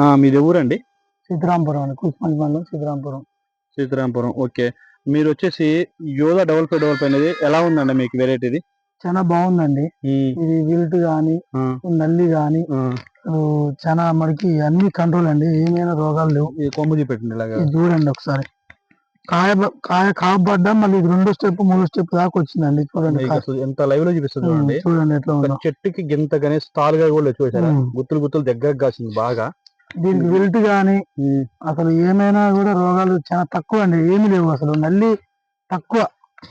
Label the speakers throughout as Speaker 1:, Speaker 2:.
Speaker 1: ఆ, మీది ఊరండి
Speaker 2: సీతారాంపురం అండి. కూచిపల్లి మండలం సీతారాంపురం
Speaker 1: సీతారాంపురం ఓకే. మీరు వచ్చేసి Yoga double five double five అనేది ఎలా ఉందండి మీకు వెరైటీది
Speaker 2: చాలా బాగుందండి. ఇది విల్ట్ గాని నల్లి గాని చాలా మనకి అన్ని కంట్రోల్ అండి. ఏమైనా రోగాలు లేవు.
Speaker 1: కొమ్ము చూపెట్టండి ఇలాగా.
Speaker 2: చూడండి ఒకసారి. కాయ కాయ కాపడ్డా మళ్ళీ ఇది రెండో స్టెప్ మూడో స్టెప్ దాకా వచ్చిందండి. చూడండి
Speaker 1: ఎంత లైవ్లో చూపిస్తుంది చూడండి.
Speaker 2: చూడండి ఎట్లా
Speaker 1: చెట్టుకి గింత కానీ తాలుగా కూడా చూసారా. గుత్తులు గుత్తులు దగ్గరకు కాసింది బాగా.
Speaker 2: దీనికి విల్ట్ గాని అసలు ఏమైనా కూడా రోగాలు చాలా తక్కువ అండి ఏమి లేవు అసలు. నల్లి తక్కువ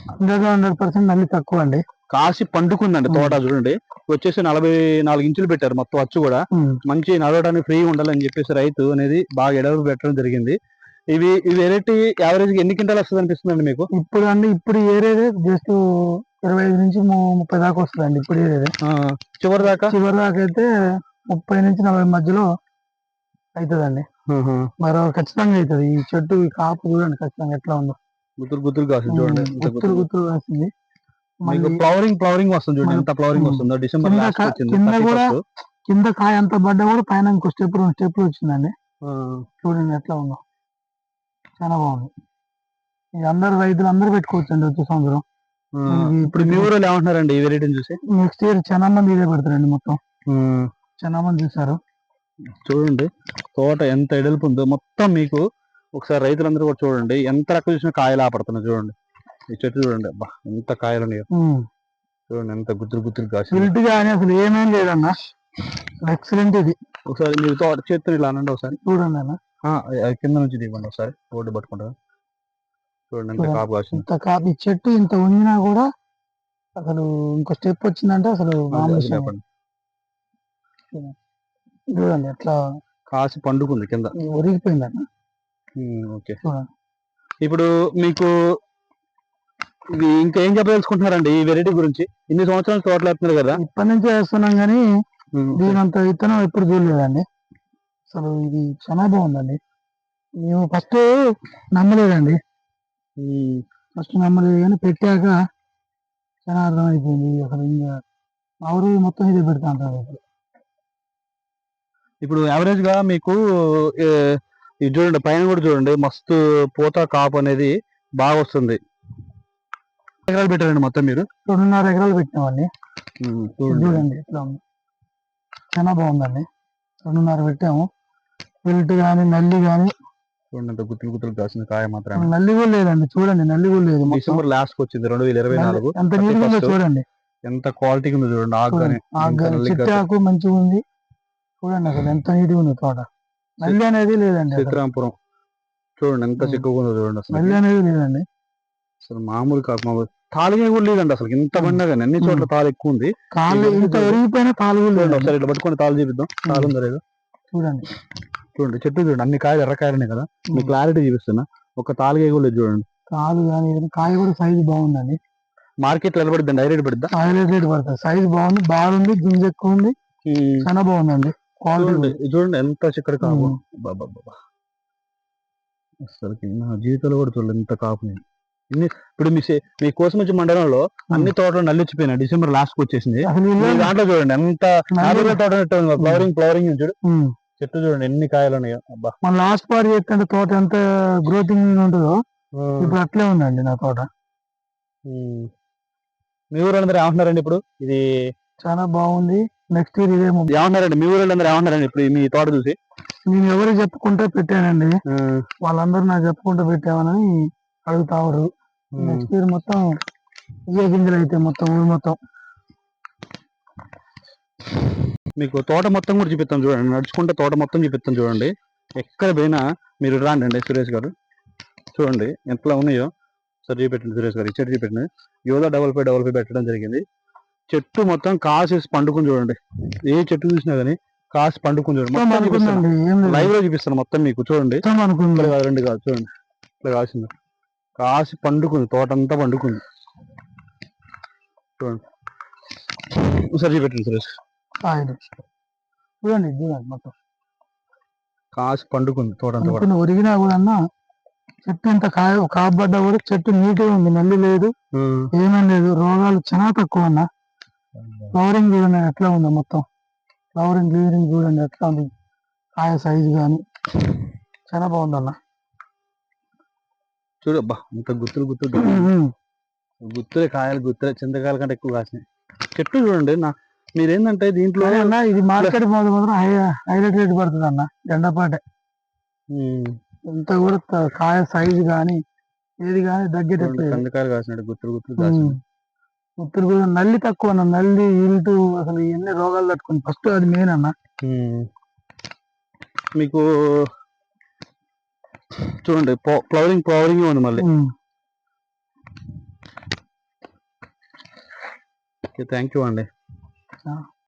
Speaker 2: హండ్రెడ్ హండ్రెడ్ పర్సెంట్ నల్లి తక్కువ అండి
Speaker 1: కాసి పండుకుందండి. తోట చూడండి. వచ్చేసి నలభై నాలుగు ఇంచులు పెట్టారు మొత్తం అచ్చు కూడా. మంచి నడవడానికి ఫ్రీ ఉండాలని చెప్పేసి రైతు అనేది బాగా ఎడలు పెట్టడం జరిగింది. ఇవి ఈ వెరైటీ యావరేజ్ ఎన్ని క్వింటాలు వస్తుంది అనిపిస్తుందండి మీకు?
Speaker 2: ఇప్పుడు అండి ఇప్పుడు ఏరేదే జస్ట్ ఇరవై ఐదు నుంచి ముప్పై దాకా వస్తుందండి ఇప్పుడు ఏరేదే
Speaker 1: చివరి దాకా?
Speaker 2: చివరి దాకా అయితే ముప్పై నుంచి నలభై మధ్యలో అవుతుందండి. మరి ఖచ్చితంగా అవుతుంది ఈ చెట్టు ఈ కాపు చూడండి ఖచ్చితంగా ఎట్లా ఉందో.
Speaker 1: గుత్తులు గుత్తులు కాసింది చూడండి.
Speaker 2: గుత్తులు
Speaker 1: గుత్తులు.
Speaker 2: మళ్ళీ
Speaker 1: ఫ్లవరింగ్ ఫ్లవరింగ్ వస్తుంది చూడండి. ఎంత ఫ్లవరింగ్. వస్తుందో. డిసెంబర్
Speaker 2: కింద
Speaker 1: లాస్ట్
Speaker 2: కా-
Speaker 1: వచ్చింది
Speaker 2: కింద
Speaker 1: 31st.
Speaker 2: కూడా- కింద కాయ ఎంత పడ్డా కూడా పైన ఇంకో స్టెప్ రెండు స్టెప్లు వచ్చిందండి. చూడండి ఎట్లా ఉందో. చాలా బాగుంది. ఇది అందరు రైతులు అందరూ పెట్టుకోవచ్చు అండి వచ్చే సంవత్సరం
Speaker 1: ఇప్పుడు మీ ఊరిలో ఏమంటున్నారండి ఈ వెరైటీని చూసి?
Speaker 2: నెక్స్ట్ ఇయర్ చాలా మంది ఇదే పెడతారండి మొత్తం. చాలా మంది చూసారు.
Speaker 1: చూడండి తోట ఎంత ఎడల్పు ఉందో. మొత్తం మీకు ఒకసారి రైతులందరూ కూడా చూడండి ఎంత రకం చూసినా కాయలు ఆపడుతున్నాయి చూడండి. ఈ చెట్టు చూడండి అబ్బా ఎంత కాయలు చూడండి ఎంత గుత్తులు గుత్తులు కాసి
Speaker 2: కానీ అసలు ఏమేం లేదన్న. ఎక్సలెంట్ ఇది.
Speaker 1: ఒకసారి మీరు తోట చేతులు ఇలా అనండి ఒకసారి.
Speaker 2: చూడండి అన్న.
Speaker 1: కింద నుంచి దిగండి ఒకసారి. రోడ్డు పట్టుకుంటారు? చూడండి ఎంత. కాపు కాసింది.
Speaker 2: ఇంత కాపు. ఈ చెట్టు ఇంత వంగినా కూడా అసలు ఇంకో స్టెప్ వచ్చిందంటే అసలు మామూలు
Speaker 1: అది
Speaker 2: విషయం కాదు.
Speaker 1: లేపండి.
Speaker 2: చూడండి ఎట్లా
Speaker 1: కాసి పండుకుంది కింద.
Speaker 2: ఒరిగిపోయిందన్న
Speaker 1: ఉమ్, ఓకే. ఇప్పుడు మీకు ఇంకా ఏం చెప్పదలుచుకుంటున్నారండి ఈ వెరైటీ గురించి? ఇన్ని సంవత్సరాలు తోటలు వేస్తున్నారు కదా.
Speaker 2: ఇప్పటి నుంచి వేస్తున్నాం కానీ
Speaker 1: ఉమ్,
Speaker 2: దీని అంత విత్తనం ఎప్పుడు చూడలేదండి. అసలు ఇది చాలా బాగుందండి. మేము ఫస్ట్ నమ్మలేదండి. ఫస్ట్ నమ్మలేదు కానీ పెట్టాక చాలా అర్థమైపోయింది అసలు ఇంకా మా ఊరు మొత్తం ఇదే పెడతా అంటారు ఇప్పుడు
Speaker 1: ఇప్పుడు యావరేజ్గా మీకు ఇది చూడండి పైన కూడా చూడండి మస్తు పూత కాపు అనేది బాగా వస్తుంది. ఎకరాలు పెట్టారండి మొత్తం మీరు?
Speaker 2: రెండున్నర ఎకరాలు పెట్టినామండి.
Speaker 1: చూడండి.
Speaker 2: ఉంది. చాలా బాగుందండి. రెండున్నర పెట్టాము. పిల్ట్ కానీ నల్లి కానీ
Speaker 1: చూడండి ఎంత గుత్తులు గుత్తులు కాసిన కాయ మాత్రమే.
Speaker 2: నల్లి కూడా లేదండి చూడండి నల్లి కూడా లేదు.
Speaker 1: డిసెంబర్ లాస్ట్కి వచ్చింది రెండు వేల ఇరవై నాలుగు.
Speaker 2: ఎంత నీట్గా ఉందో
Speaker 1: 31st.
Speaker 2: చూడండి.
Speaker 1: ఎంత క్వాలిటీగా ఉందో చూడండి. ఆకు
Speaker 2: మంచిగా ఉంది చూడండి అసలు ఎంత నీట్గా ఉంది తోట. నల్లి అనేది లేదండి.
Speaker 1: సీతారాంపురం చూడండి ఎంత ఉందో చూడండి అసలు.
Speaker 2: నల్లి అనేది లేదండి.
Speaker 1: అసలు మామూలు కాదు మామూలు తాలిగా కూడా లేదండి అసలు. ఇంత పడినా కానీ అన్ని చోట్ల తాలు ఎక్కువ ఉంది. ఇది
Speaker 2: ఇంత. ఎరిగిపోయినా కాలు కూడా లేదండి.
Speaker 1: ఒకసారి ఇట్లా పట్టుకొని తాలు చూపిద్దాం. తాలు ఉందో లేదో?
Speaker 2: చూడండి.
Speaker 1: చూడండి చెట్టు చూడండి అన్ని కాయలు ఎర్రకాయలనే కదా. మీ
Speaker 2: ఉమ్.
Speaker 1: క్లారిటీ చూపిస్తున్నా. ఒక తాలుగా కూడా లేదు చూడండి.
Speaker 2: కాలు కానీ కాయ కూడా సైజు బాగుందండి.
Speaker 1: మార్కెట్లో నిలబడిద్దా డైరెక్ట్ పడిద్దా?
Speaker 2: హైలైట్ రేట్ పడుతుంది సైజు బాగుంది బాగుంది గింజ ఎక్కువ ఉంది చాలా బాగుందండి.
Speaker 1: చూడండి ఎంత చిక్కడ కాపు. బాబా అసలు నా జీవితంలో కూడా చూడండి ఎంత కాపు నేను. ఇన్ని ఇప్పుడు మీ మీ కోసం వచ్చే మండలంలో అన్ని తోటలు నల్లిచ్చిపోయినాయి. డిసెంబర్ లాస్ట్కి వచ్చేసింది. దాంట్లో చూడండి ఎంత తోట ఫ్లవరింగ్ ఫ్లవరింగ్ చూడు.
Speaker 2: ఉమ్.
Speaker 1: చెట్టు చూడండి ఎన్ని కాయలు ఉన్నాయో. అబ్బా.
Speaker 2: మన లాస్ట్ పార్ట్ చేస్తుంటే తోట ఎంత గ్రోతింగ్ ఉంటుందో ఇప్పుడు అట్లే ఉందండి నా తోట.
Speaker 1: మీ ఊరందరూ ఏమంటున్నారండి ఇప్పుడు? ఇది
Speaker 2: చాలా బాగుంది. నెక్స్ట్ ఇయర్ ఇదే మొ-
Speaker 1: ఏమంటున్నారండి మీ ఊరందరూ ఏమంటున్నారండి ఇప్పుడు మీ తోట చూసి.
Speaker 2: నేను ఎవరు చెప్పుకుంటే పెట్టానండి. వాళ్ళందరూ నాకు చెప్పుకుంటూ పెట్టామని అడుగుతారు నెక్స్ట్ ఇయర్ మొత్తం ఇవే గింజలు అయితే మొత్తం ఊరు మొత్తం.
Speaker 1: మీకు తోట మొత్తం కూడా చూపిస్తాం చూడండి. నడుచుకుంటే తోట మొత్తం చూపిస్తాం చూడండి. ఎక్కడ పోయినా మీరు రాండి అండి సురేష్ గారు. చూడండి ఎట్లా ఉన్నాయో. సరే చూపెట్టండి సురేష్ గారు చెట్టు చూపెట్టండి. Yoga double five double five పెట్టడం జరిగింది. చెట్టు మొత్తం కాసేసి పండుకుని చూడండి. ఏ చెట్టు చూసినా కానీ కాసి పండుకుని చూడండి. లైవ్లో చూపిస్తాను మొత్తం మీకు. చూడండి. రెండు కాదు. చూడండి. ఇట్లా కాసింది. కాసి పండుకుంది. తోట అంతా పండుకుంది. చూడండి. ఒకసారి చూపెట్టండి సురేష్.
Speaker 2: చూడండి చూడండి మొత్తం.
Speaker 1: కాసి పండుకుంది. తోట అంతా
Speaker 2: ఒరిగినా కూడా అన్న చెట్టు ఇంత కాయ కాపబడ్డా కూడా చెట్టు నీట్గా ఉంది. నల్లి లేదు. ఏమీ లేదు. రోగాలు చాలా తక్కువ అన్న. ఫ్లవరింగ్ చూడండి ఎట్లా ఉందో మొత్తం? ఫ్లవరింగ్ గ్లీరింగ్ చూడండి ఎట్లా ఉంది? కాయ సైజు కానీ చాలా బాగుంది అన్న.
Speaker 1: చూడు అబ్బా ఇంత గుత్తులు గుత్తులు గుత్తులే కాయలు గుత్తులే చింతకాయల కంటే ఎక్కువ కాసినాయి. చెట్టు చూడండి నా మీరేంటంటే దీంట్లో
Speaker 2: అన్న ఇది మార్కెట్ మాత్రం హై హైలైట్ రేట్ పడుతుంది అన్న జెండాపాటే. ఇంత కూడా కాయ సైజు కానీ ఏది కానీ లేదు.
Speaker 1: కందకాయలు కాసినాడు గుత్తులు గుత్తులు.
Speaker 2: ఉత్తర కూడా నల్లి తక్కువ అన్న నల్లి ఇల్టు అసలు ఎన్ని రోగాలు తట్టుకుని ఫస్ట్ అది మెయిన్ అన్న.
Speaker 1: మీకు చూడండి ఫ్లవరింగ్ ఫ్లవరింగ్ ఉంది మళ్ళీ. థ్యాంక్ యూ అండి.